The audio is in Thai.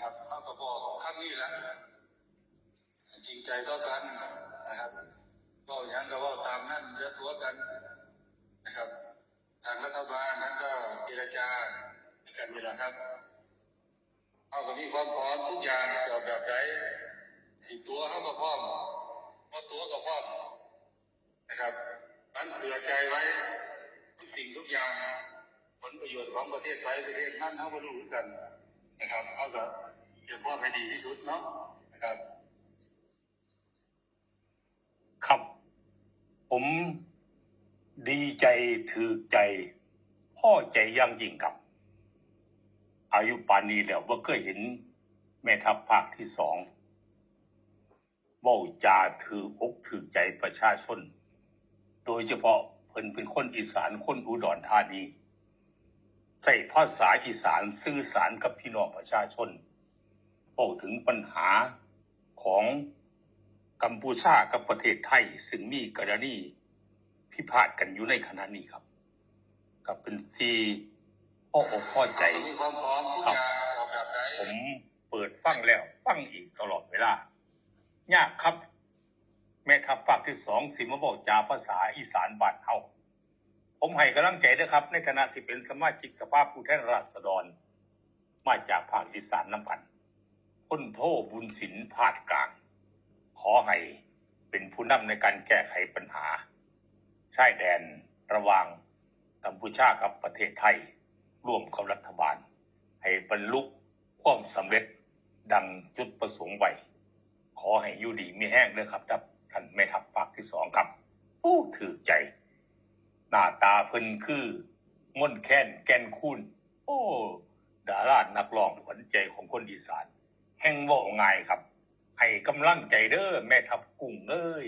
ครับเขาก็บอกขั้นนี้แหละจริงใจต่อกันนะครับก็อย่างก็ว่าตามนั่นยัดตัวกันนะครับ ทางรัฐบาลนั้นก็เจรจาในกันเวละครับเอากับมีความพร้อมทุกอย่างสอบแบบใหสี่ตัวเขาก็พร้อมพอตัวก็พร้อมนะครับนั้นเผื่อใจไว้ทุกสิ่งทุกอย่าง ผลประโยชน์ของประเทศไทยประเทศนั้นเขาก็รู้กัน นะครับเอาก็เตรียมพร้อมให้ดีที่สุดเนาะนะครับครับ ผมดีใจถือใจ พ่อใจยังยิ่งครับ อายุปานนี้แล้วว่าเคยเห็นแม่ทัพภาคที่สองเว่าจาถืออกถือใจประชาชน โดยเฉพาะเพิ่นเป็นคนอีสานคนอุดรธานี ใส่ภาษาอีสานสื่อสารกับพี่น้องประชาชนโอ้ถึงปัญหาของกัมพูชากับประเทศไทย ซึ่งมีกรณีพิพาทกันอยู่ในขณะนี้ครับ กับเป็นซีพ่ออกพ่อใจคร้อมทุกอย่างสอบผมเปิดฟังแล้วฟังอีกตลอดเวลายากครับ แม่ทัพภาคที่สองสิมาบอกจาภาษาอีสานบานเฮา ผมให้กำลังใจนะครับ ในฐานะที่เป็นสมาชิกสภาผู้แทนราษฎร มาจากภาคอีสานน้ำกันพ้นโทบุญศิลป์พาดกลาง ขอให้เป็นผู้นำในการแก้ไขปัญหาชายแดนระหว่างกัมพูชากับประเทศไทย ร่วมกับรัฐบาล ให้บรรลุความสำเร็จดังจุดประสงค์ไว้ขอให้อยู่ดีมีแห้งเลยครับท่านแม่ทัพภาคที่สองครับ ผู้ถือใจ น้าตาเพิ่นคือ ม่อนแค้นแก่นคุณโอ้ดารานักร้องขวัญใจของคนอีสาน แห่งว่าง่ายครับ ให้กำลังใจเด้อแม่ทับกุ้งเอ้ย